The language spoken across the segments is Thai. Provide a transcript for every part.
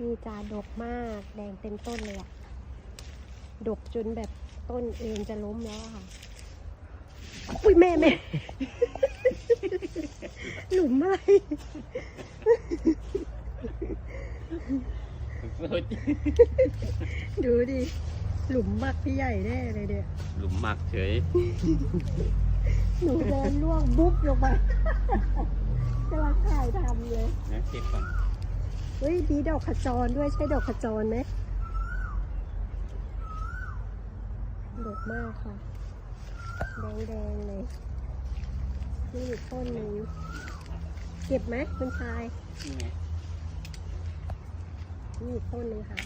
นี่จาดกมาก แดงเต็มต้นเลยอะดกจนแบบต้นเอ็นจะล้มแล้วอะค่ะ อุ้ยแม่แม่ หลุมอะไรสุดดูดิ หลุมบักพี่ใหญ่แน่เลยเนี่ยหลุมหมักเฉย หนูเดินล่วงบุ๊บลงไปกำลังถ่ายทำเลย นะเก็บก่อน เฮ้ยมีดอกขจรด้วยใช่ดอกขจรไหมดกมากค่ะ แดงๆเลยนี่อีกต้นหนึ่งเก็บไหมคุณชายนี่ไงนี่อีกต้นหนึ่งค่ะ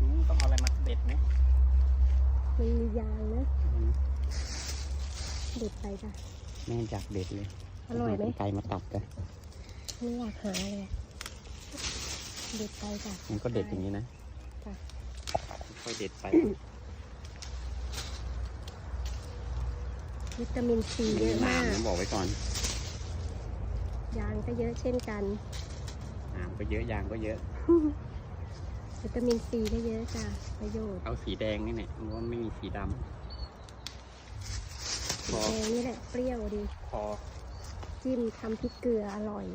อืมต้องเอาอะไรมาเด็ดไหมมันมียางนะอืมเด็ดไปจ้ะแม่อยากเด็ดเลยอร่อยไหม เาไกลมาตัดกัน ไม่อยากหาเลยอะเด็ดไปจ้ะมันก็เด็ดอย่างนี้นะจ้ะค่อยเด็ดไป วิตามินซีเยอะมากน้ำบอกไว้ก่อน ยางก็เยอะเช่นกัน น้ำก็เยอะยางก็เยอะ วิตามินซีก็เยอะจ้ะประโยชน์เอาสีแดงนี่เนี่ยเพราะว่าไม่มีสีดำสีแดงนี่แหละเปรี้ยวดี พอ จิ้มทำพริกเกลืออร่อย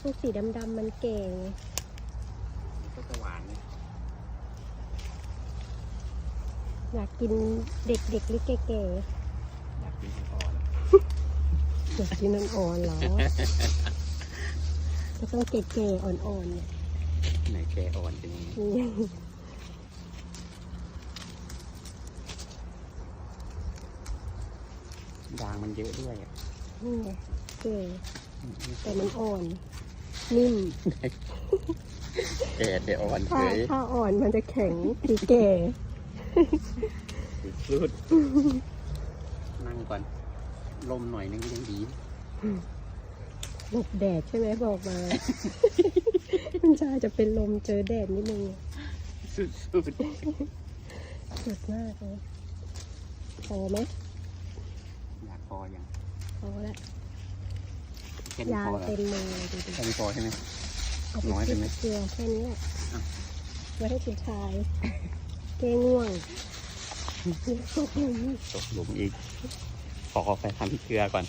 พวกสีดำๆมันเก่งมันก็จะหวานนะอยากกินเด็กๆหรือแก่อยากกินอ่อนๆอยากกินอ่อนๆเหรอก็ต้องแก่ๆอ่อนๆเนี่ยๆไหนแกอ่อนเป็นยังไงนี่ยางมันเยอะด้วยอะนี่ไงเก่แต่มันอ่อน นิ่มแก่แต่อ่อนเฉถ้ายถ้าอ่อนมันจะแข็งสีแก่สุดนั่งก่อน ลมหน่อยนึงก็ยังดีหลบแดดใช่ไหมบอกมา คุณชายจะเป็นลมเจอแดดนิดนึงสุดสุดมากเลยพอไหมๆอยากพอยังพอละแค่นี้ยางพอเหรอเต็มมือเลยดูดิแค่นี้พอใช่ไหม เอาไปน้อยไปจิ้มไหม เกลือแค่นี้แหละอะไว้ให้คุณชายแก้ง่วงตกหลุม ตกหลุมอีก ขอไปทำพริกเกลือก่อน